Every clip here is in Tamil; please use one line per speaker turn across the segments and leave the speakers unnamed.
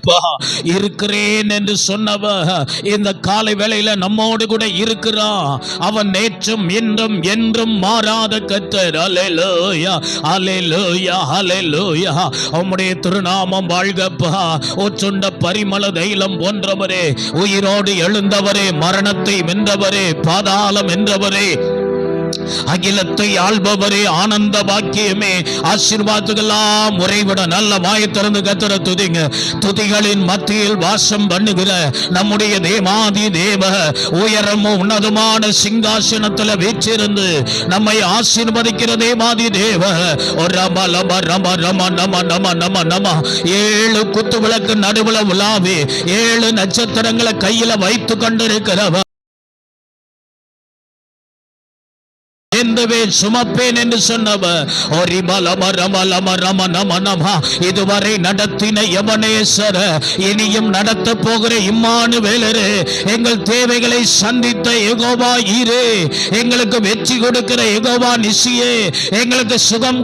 அப்பா, இருக்கிறேன் என்று சொன்னவ இந்த காலை வேளையில நம்மோடு கூட இருக்கிறான் அவன் நேற்றும் இன்றும் என்றும் மாறாத கத்தர். அலையிலோயா அலையிலோயா அலையிலோயா உம்முடைய திருநாமம் வாழ்கப்பா. ஒச்சுண்ட பரிமள தைலம் போன்றவரே உயிரோடு எழுந்தவரே மரணத்தை வென்றவரே பாதாளம் என்றவரே அகிலத்தை ஆள்பவரே ஆனந்த பாக்கியமே. ஆசீர்வாதங்கள்லாம் உறைவிட நல்ல வாய் திறந்து கத்திர துதிங்க. துதிகளின் மத்தியில் வாசம் பண்ணுகிற நம்முடைய தேவாதி தேவ உயரமும் உன்னதமான சிங்காசனத்துல வீச்சிருந்து நம்மை ஆசீர்வதிக்கிற தேவாதி தேவ ரம லம ரம ரம நம நம நம நம. ஏழு குத்து விளக்கு நடுவுல உலாவி ஏழு நட்சத்திரங்களை கையில வைத்து கொண்டிருக்கிறவர். என்றவே சுமப்பேன் என்று சொன்னவர். மலம ரம நம இதுவரை நடத்தின யமனேஸ்வர இனியும் நடத்த போகிற இம்மானு வேலரு எங்கள் தேவைகளை சந்தித்த எகோவா ஈரே எங்களுக்கு வெற்றி கொடுக்கிற எகோவா நிசியே எங்களுக்கு சுகம்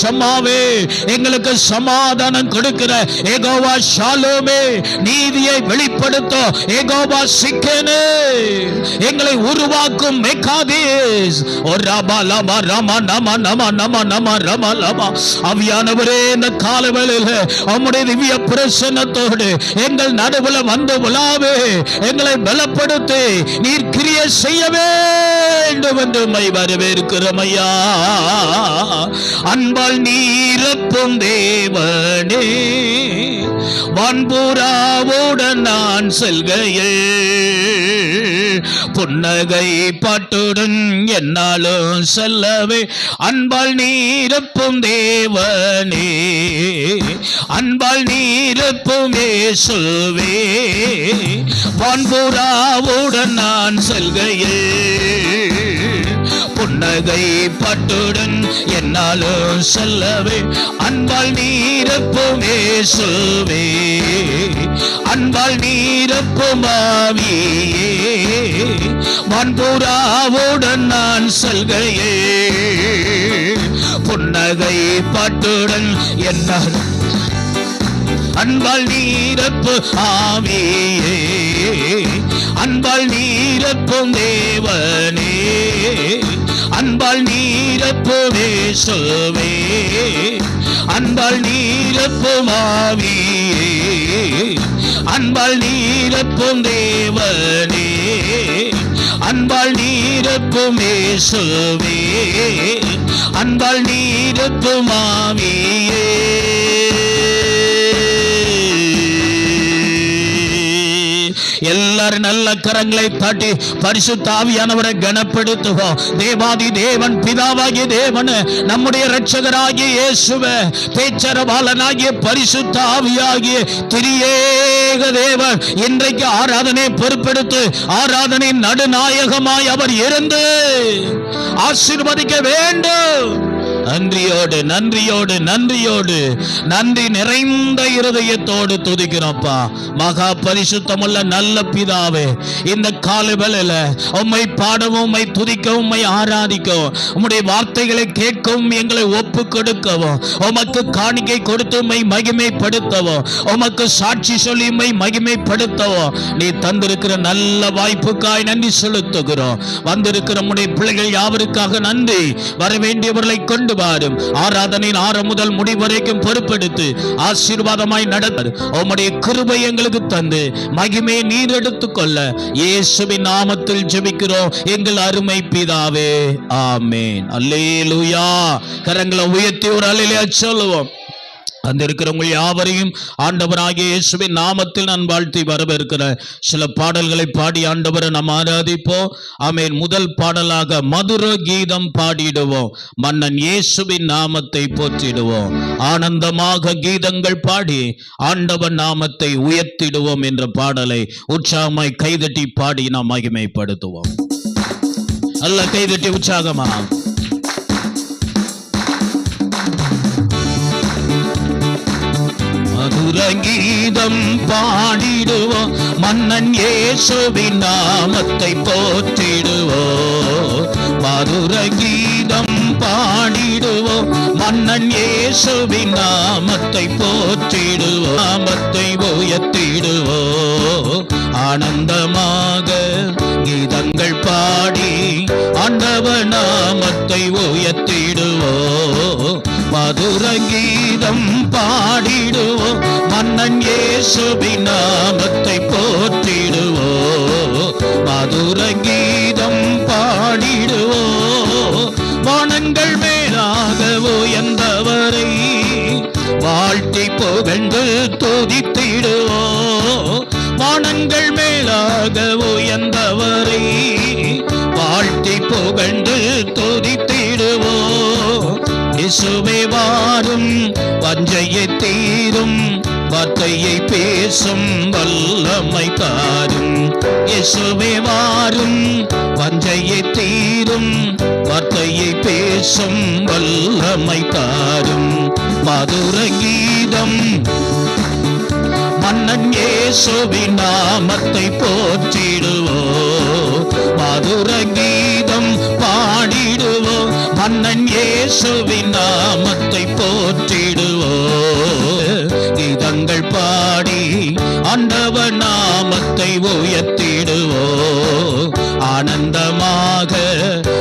சமாவே எங்களுக்கு சமாதானம் கொடுக்கிற ஏகோவா ஷாலோமே நீதியை வெளிப்படுத்த. ஏகோவா சிக்கனே எங்களை உருவாக்கும் மெக்காதீஸ். ஓ ரம லம ரம நம நம நம நம ரம லம. அவியானவரே இந்த காலவேளையில உம்முடைய திவ்ய பிரசன்னத்தோடு எங்கள் நடுவுல வந்து உலாவே எங்களை பலப்படுத்தி நீர் கிரிய செய்ய வேண்டும் என்று மை வரவேற்கிறமையா ஐயா. அன்பால் நீரப்பும் தேவனே. வான்புறாவுடன் நான் செல்கையில். புன்னகை பாட்டுடன் என்னாலும் செல்லவே. அன்பால் நீரப்பும் தேவனே. அன்பால் நீரப்பும் இயேசுவே. வான்புறாவுடன் நான் செல்கையில். புன்னகை பட்டுடன் என்னாலும் செல்லவே அன்பால் நீரப்புமே சொல்வே. அன்பால் நீரப்புமாவியே வன்புறாவுடன் நான் செல்கையே. புன்னகை பட்டுடன் என்னாலும் அன்பால் நீரப்பு ஆவியே அன்பால் நீரப்பும் தேவனே. அன்பால் நீரப்போவே வேசுவே அன்பால் நீரப்பும் அன்பால் நீரப்பும் தேவனே. அன்பால் நீரப்பும் இயேசுவே அன்பால் நீரப்பும் எல்லாரும் நல்ல கரங்களை தட்டி பரிசு தாவியானவரை கனப்படுத்துவோம். தேவாதி தேவன் பிதாவாகிய தேவன் நம்முடைய ரட்சகராகிய இயேசுவ பேச்சரவாளனாகிய பரிசு தாவியாகிய திரியேக தேவன் இன்றைக்கு ஆராதனை பொறுப்பெடுத்து ஆராதனை நடுநாயகமாய் அவர் இருந்து ஆசீர்வதிக்க வேண்டும். நன்றியோடு நன்றியோடு நன்றியோடு. நன்றி நிறைந்த இருதயத்தோடு துதிக்கிறோம்ப்பா. மகா பரிசுத்தமுள்ள நல்ல பிதாவே இந்த காலவேளையில உம்மை பாடவும் உம்மை துதிக்கவும் உம்மை ஆராதிக்கவும் உம்முடைய வார்த்தைகளை கேட்கவும் எங்களை ஒப்பு கொடுக்கவும் உமக்கு காணிக்கை கொடுத்து உம்மை மகிமைப்படுத்தவும் உமக்கு சாட்சி சொல்லி உம்மை மகிமைப்படுத்தவும் நீ தந்திருக்கிற நல்ல வாய்ப்புக்காய் நன்றி செலுத்துகிறோம். வந்திருக்கிற உடைய பிள்ளைகள் யாவருக்காக நன்றி? வர வேண்டியவர்களை கொண்டு வாரும் ஆராதனையின் ஆரம் முதல் முடிவரைக்கும் பொறுப்பெடுத்து ஆசீர்வாதமாய் நடத்த உம்முடைய கிருபை எங்களுக்கு தந்து மகிமே நீர் எடுத்துக்கொள்ள இயேசுவின் நாமத்தில் ஜெபிக்கிறோம். எங்கள் அருமை பிதாவே. ஆமேன். அல்லேலூயா. கரங்களை உயர்த்தி ஒரு அலையிலே சொல்லுவோம். வந்திருக்கிறவங்க யாவரையும் ஆண்டவராகிய இயேசுவின் நாமத்தில் நான் வாழ்த்தி வரவேற்கிற சில பாடல்களை பாடி ஆண்டவரை நாம் ஆராதிப்போம். ஆமேன். முதல் பாடலாக மதுர கீதம் பாடிடுவோம். மன்னன் இயேசுவின் நாமத்தை போற்றிடுவோம். ஆனந்தமாக கீதங்கள் பாடி ஆண்டவன் நாமத்தை உயர்த்திடுவோம் என்ற பாடலை உற்சாகமாய் கைதட்டி பாடி நாம் மகிமைப்படுத்துவோம். அல்ல கைதட்டி உற்சாகமா? மதுர பாடிடுவோம் மன்னன் இயேசுவின் நாமத்தை போற்றிடுவோம் மதுரங்கீதம் பாடிடுவோம் மன்னன் இயேசுவின் நாமத்தை போற்றிடுவோம் நாமத்தை உயர்த்திடுவோம் ஆனந்தமாக கீதங்கள் பாடி ஆண்டவ நாமத்தை உயர்த்திடுவோம் மதுரங்கீ இயேசுபி நாமத்தை போற்றிடுவோம் மதுர கீதம் பாடிடுவோ. வானங்கள் மேலாக உயர்ந்தவரை வாழ்த்தி புகழ்ந்து துதித்திடுவோம் வானங்கள் மேலாக உயர்ந்தவரை வாழ்த்தி புகழ்ந்து துதித்திடுவோம் இசுவே வாரும் வஞ்சையை வார்த்தையை பேசும் வல்லமை தாரும். இயேசுவே வாரும் வஞ்சையை தீரும். வார்த்தையை பேசும் வல்லமை தாரும். மதுர கீதம் மன்னன் இயேசுவின் நாமத்தை போற்றிடுவோ. மதுர கீதம் பாடிடுவோ மன்னன் இயேசுவின் நாமத்தை போற்றிடுவோ. பாடி ஆண்டவ நாமத்தை உயர்த்திடுவோ. ஆனந்தமாக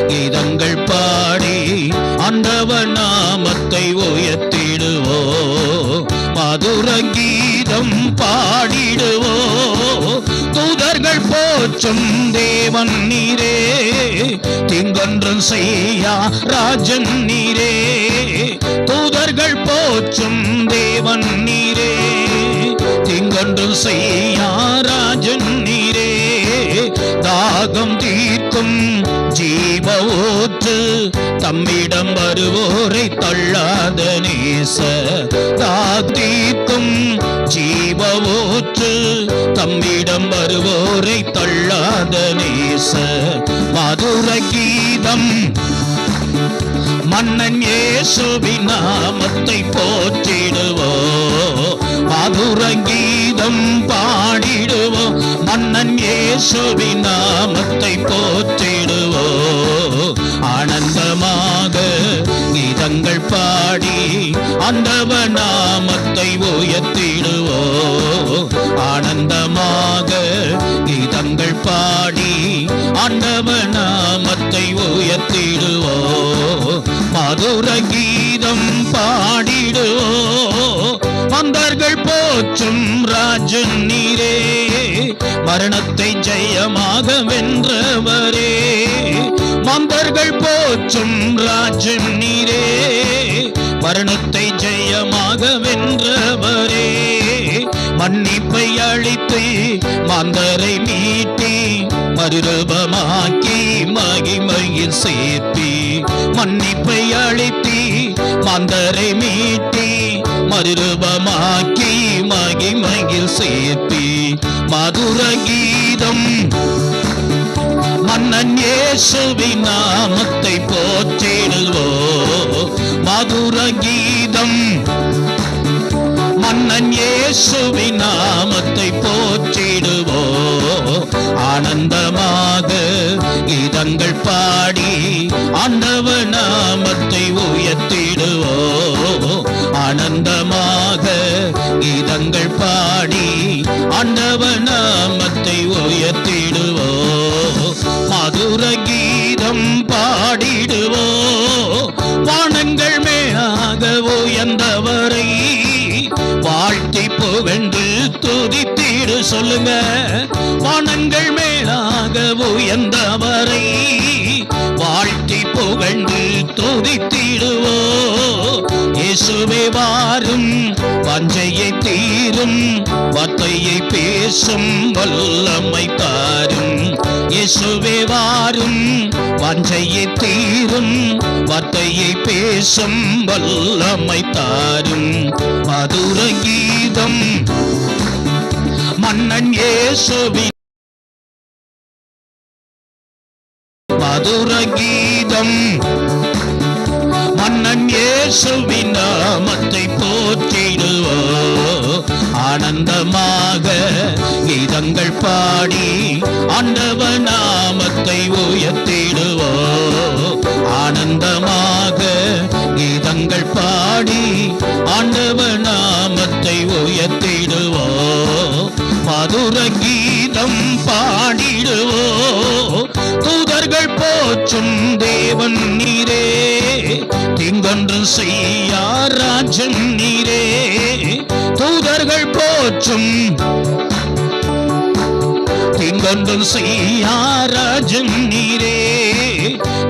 கீதங்கள் பாடி ஆண்டவ நாமத்தை உயர்த்திடுவோ. மதுர கீதம் பாடிடுவோ. தூதர்கள் போற்றும் தேவன் நீரே திங்கொன்றும் செய்யா ராஜன் நீரே. தூதர்கள் போற்றும் தேவன் நீரே. திங்கொன்றும் செய்யா நீரே. தாகம் தீர்க்கும் ஜீவ ஊற்று தம்மிடம் வருவோரை தள்ளாத நேச. தாத்தீர்க்கும் ஜீவ ஊற்று தம்மிடம் வருவோரை தள்ளாத நேச. மதுர கீதம் மன்னன் இயேசுவின் நாமத்தை போற்றிடுவோம். மதுர கீதம் பாடிடுவோம் மன்னன் இயேசுவின் நாமத்தை போற்றிடுவோ. ஆனந்தமாக கீதங்கள் பாடி அந்தவ நாமத்தை உயர்த்திடுவோ. ஆனந்தமாக கீதங்கள் பாடி அந்தவ நாமத்தை உயர்த்திடுவோ. மதுர கீதம் மரணத்தை ஜெயமாக வென்றவரே மம்பர்கள் போற்றும் ராஜன் நீரே. மரணத்தை ஜெயமாக வென்றவரே மன்னிப்பை அழித்து மாந்தரை மீட்டி மறுரூபமாக்கி மகிமையில் சேர்த்தி மன்னிப்பை அழித்தி மாந்தரை மீட்டி மறுரூபமாக்கி மகிமையில் சேர்த்தி. மதுர மன்னன் இயேசுவி நாமத்தை போற்றிடுவோ மதுர மன்னன் இயேசுவி நாமத்தை போற்றிடுவோ ஆனந்தமாக கீதங்கள் பாடி ஆண்டவ நாமத்தை உயர்த்திடுவோ ஆனந்தமாக கீதங்கள் பாடி ஆண்டவ சொல்லுங்க. வானங்கள் மேலாக உயர்ந்தவரை வாழ்த்தி புகழ்ந்து துதித்திடுவோ. இயேசுவே வாரும் வஞ்சையை தீரும் வார்த்தையை பேசும் வல்லமை தாரும். இயேசுவே வாரும் வஞ்சையை தீரும் வார்த்தையை பேசும் வல்லமை தாரும். மதுர கீதம் மன்னன் ஏசுவி மதுர கீதம். மன்னன் இயேசுவின் நாமத்தை போற்றிடுவோ. ஆனந்தமாக கீதங்கள் பாடி ஆண்டவ நாமத்தை உயர்த்திடுவோ. ஆனந்தமாக ராஜன் நீரே. தூதர்கள் போற்றும். திங்கொன்றும் செய்யாராஜன் நீரே.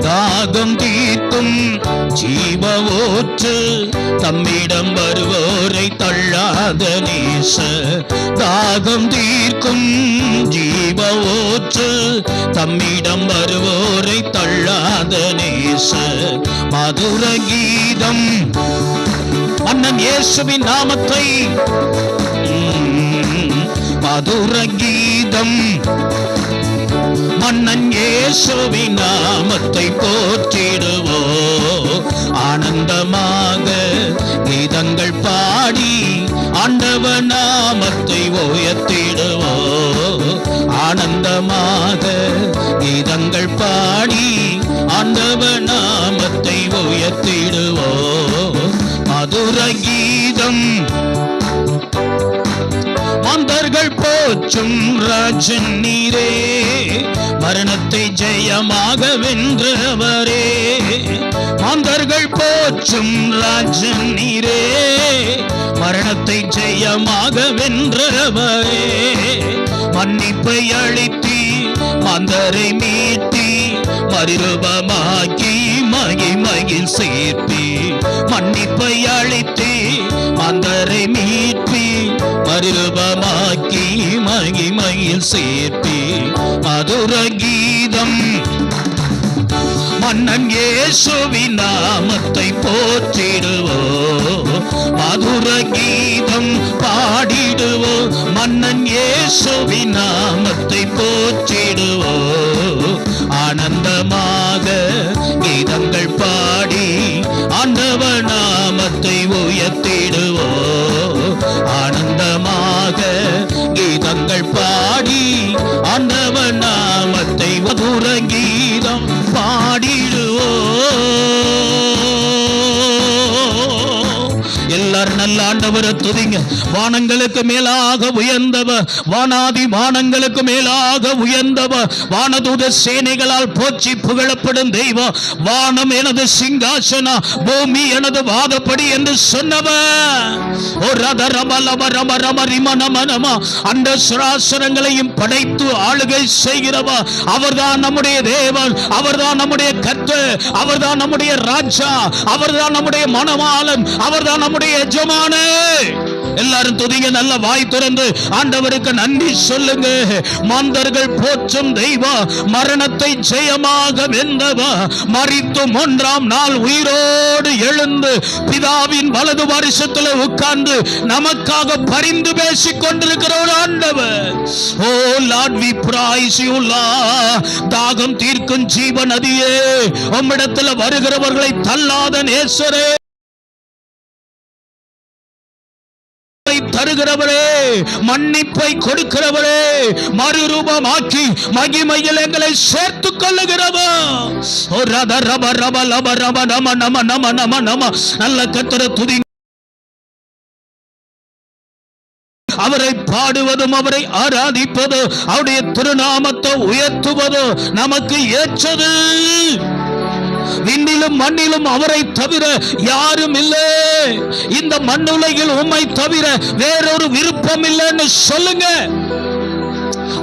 தாகம் தீர்க்கும் ஜீவ ஊற்று தம்மிடம் வருவோரை தள்ளாத நேச. தாகம் தீர்க்கும் ஜீவ ஊற்று தம்மிடம் வருவோரை தள்ள மதுர கீதம் அண்ணன் இயேசுவின் நாமத்தை. மதுர கீதம் மன்னன் இயேசுவின் நாமத்தை போற்றிடுவோ. ஆனந்தமாக கீதங்கள் பாடி ஆண்டவ நாமத்தை உயர்த்திடுவோ. ஆனந்தமாக கீதங்கள் பாடி ஆண்டவ நாம உயர்த்திடுவோ. மதுர கீதம். மாந்தர்கள் போற்றும் ராஜன் நீரே. மரணத்தை ஜெயமாக வென்றவரே. மாந்தர்கள் போற்றும் ராஜன் நீரே. மரணத்தை ஜெயமாக வென்றவரே. மன்னிப்பை அழித்தி மந்தரை மீட்டி மறுரூபமாக்கி மகிமையில் சேர்த்தி மன்னிப்பை அளித்தி அந்தரை மீட்பே மறுரூபமாக்கி மகிமையில் சேர்த்தி மதுர கீதம் மன்னன் இயேசுவின் நாமத்தை போற்றிடுவோ. மதுர கீதம் பாடிடுவோ மன்னன் இயேசுவின் நாமத்தை போற்றிடுவோ. ஆண்டவரை துதிங்க. வானங்களுக்கு மேலாக உயர்ந்தவ வானாதி வானங்களுக்கு மேலாக உயர்ந்தவ வானதூத சேனைகளால் போச்சி புகழப்படும் தெய்வம் வானம் எனது சிங்காசனா பூமி எனது வாதப்படி என்று சொன்னவ. ஓ ரத ரம லம ரம ரம ரிம நம நம அந்த படைத்து ஆளுகை செய்கிறவ அவர்தான் நம்முடைய தேவன் அவர்தான் நம்முடைய கத்து அவர்தான் நம்முடைய ராஜா அவர்தான் நம்முடைய மணவாளன் அவர்தான் நம்முடைய எஜமான எல்லாரும் துதிங்க நல்ல வாய் திறந்து ஆண்டவருக்கு நன்றி சொல்லுங்க. மாந்தர்கள் போற்றும் தெய்வம் மரணத்தை ஜெயமாக வென்றவா மறித்து மூன்றாம் நாள் உயிரோடு எழுந்து பிதாவின் வலது வருஷத்துல உட்கார்ந்து நமக்காக பரிந்து பேசிக் கொண்டிருக்கிற ஒரு ஆண்டவர். O lord we praise you தாகம் தீர்க்கும் ஜீவ நதியே உம்மிடத்துல வருகிறவர்களை தள்ளாத நேசரே. தருகிறவரே மன்னிப்பை கொடுக்கிறவரே மறுரூபமாக்கி மகிமையில் எங்களை சேர்த்துக் கொள்ளுகிறவர். ரத ரப ரப நம நம நம நம நம. நல்ல கத்திர துதி. அவரை பாடுவதும் அவரை ஆராதிப்பது அவருடைய திருநாமத்தை உயர்த்துவது நமக்கு ஏற்றது. விண்ணிலும் மண்ணிலும் அவரை தவிர யாரும் இல்லை. இந்த மண்ணுலகில் உம்மை தவிர வேறொரு விருப்பம் இல்லைன்னு சொல்லுங்க.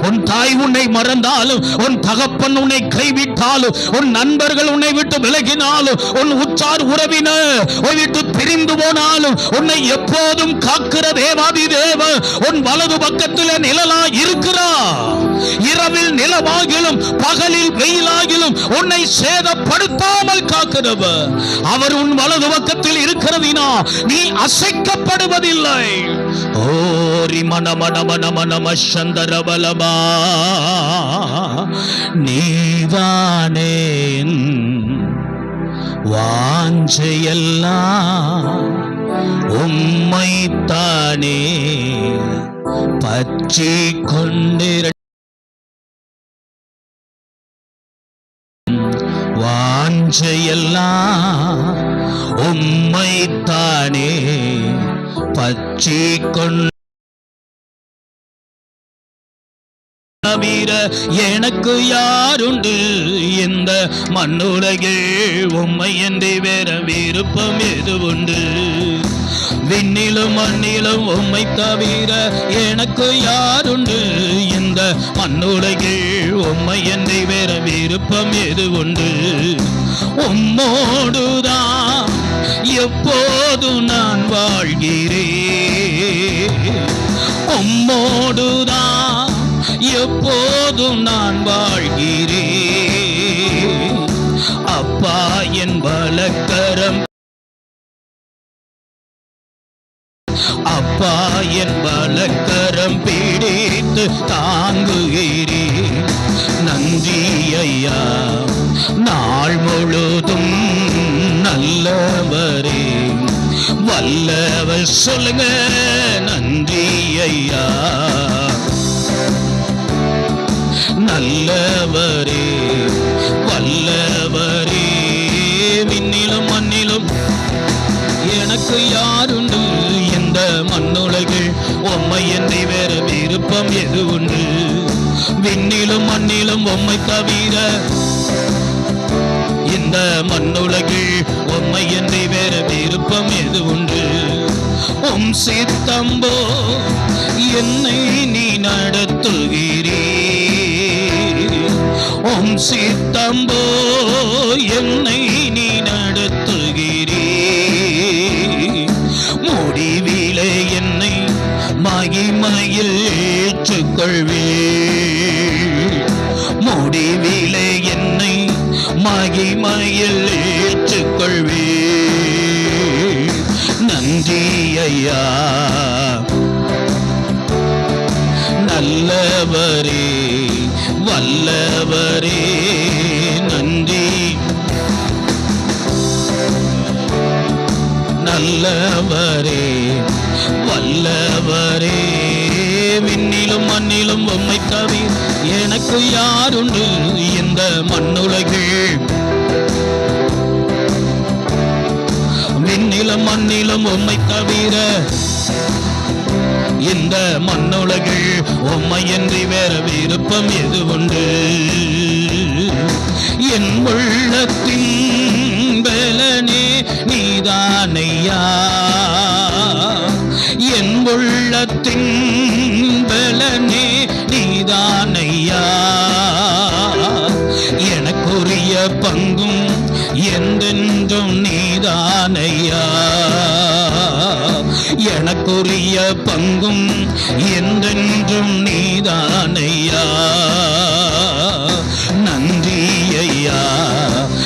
உன் தாய் உன்னை மறந்தாலும் உன் தகப்பன் உன்னை கைவிட்டாலும் உன் நண்பர்கள் உன்னை விட்டு விலகினாலும் உன் உற்றார் உறவினர் விட்டு பிரிந்து போனாலும் உன்னை எப்போதும் காக்கிற தேவாதி தேவ உன் வலது பக்கத்தில் நிழலா இருக்கிறா இரவில் நிலவாகிலும் பகலில் வெயிலாகிலும் உன்னை சேதப்படுத்தாமல் காக்கிறவர். அவர் உன் வலது பக்கத்தில் இருக்கிறதினா நீ அசைக்கப்படுவதில்லை. ஓ ஓரி மன மன மன மன மஷந்தர பலமா நீதானே வாஞ்சையெல்லாம் உம்மைத்தானே பற்றி கொண்டிர வாஞ்சையெல்லாம் உம்மைத்தானே பற்றி கொண்டு தவிர எனக்கு யாருண்டு? இந்த மண்ணுலகில் உம்மை என்று வேற விருப்பம் எது உண்டு விண்ணிலும் மண்ணிலும் உம்மை தவிர எனக்கு யாருண்டு? இந்த மண்ணுலகில் உம்மை என்று வேற விருப்பம் எது உண்டு உம்மோடுதான் எப்போது நான் வாழ்கிறேன்? உம்மோடு எப்போதும் நான் எனக்கு யாருண்டு? இந்த மண்ணுலகில்? உம்மை என்னை வேற விருப்பம் எது உண்டு? விண்ணிலும் மண்ணிலும் உம்மை தவிர இந்த மண்ணுலகில் உம்மை என்னை வேற விருப்பம் எது உண்டு? உம் சித்தம்போ என்னை நீ நடத்துகிறீ உம் சித்தம்போ என்னை மகிமையில் ஏற்றுக்கொள்வே முடிவிலே என்னை மகிமையில் ஏற்றுக்கொள்வே நன்றி ஐயா. நல்லவரே வல்லவரே நன்றி. நல்லவரே. யாருண்டு இந்த மண்ணுலகில்? விண்ணிலும் மண்ணிலும் உம்மை தவிர இந்த மண்ணுலகில் உம்மை என்று வேற விருப்பம் எது உண்டு? என் உள்ளத்தின் பலனே நீதானையா? என் உள்ளத்தின் பலனே நீதான் ஐயா எனக்குரிய பங்கும் என்றென்றும் நீதானையா? எனக்குரிய பங்கும் என்றென்றும் நீதானையா? நன்றி ஐயா.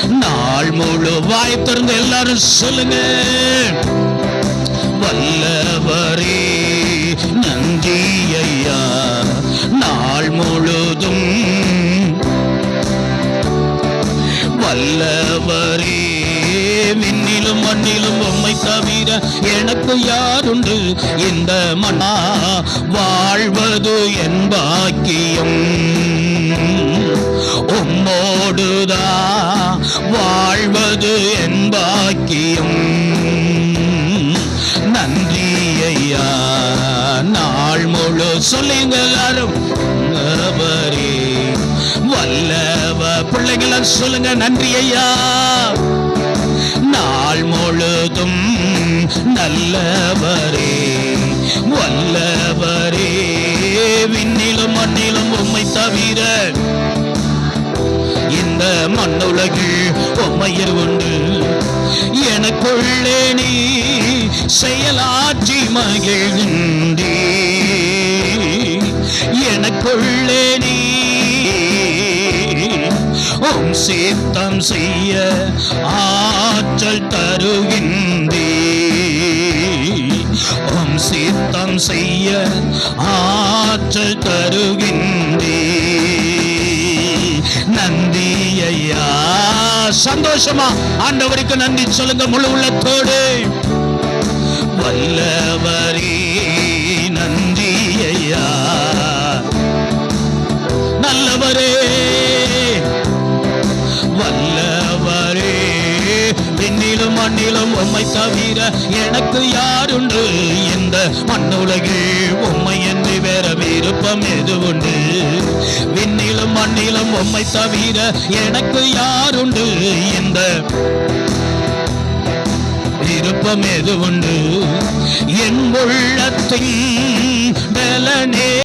நாள் முழு வாய்ப்பிருந்து எல்லாரும் சொல்லுங்க. வல்ல இந்த மண்ணா வாழ்வது என் பாக்கியம். உம்மோடுதா வாழ்வது என் பாக்கியம். நன்றி ஐயா. நாள் முழு சொல்லுங்க எல்லாரும் வல்லவ பிள்ளைங்கள சொல்லுங்க நன்றி ஐயா. நாள் முழுதும் நல்லவரே வல்லவரே. விண்ணிலும் மண்ணிலும் உம்மை தவிர இந்த மண்ணுலகில் உம்மையர் உண்டு எனக்குள்ளே நீ செயலாற்றி மகிழ்ந்தே எனக்குள்ளே நீ உம் சித்தம் செய்ய ஆற்றல் தருகின்ற செய்ய ஆற்றல் தருகின்றே நந்தி ஐயா சந்தோஷமா? ஆண்டவருக்கு நன்றி சொல்லுங்க முழு உள்ளத்தோடு. வல்லவரே நன்றி ஐயா நல்லவரே. மண்ணிலும் உம்மை தவிர எனக்கு யாருண்டு? இந்த மண்ணுலகில் உம்மை என்று வேற விருப்பம் எது உண்டு விண்ணிலும் மண்ணிலும் உம்மை தவிர எனக்கு யாருண்டு? இந்த விருப்பம் எது உண்டு என் உள்ளத்தின் பலனே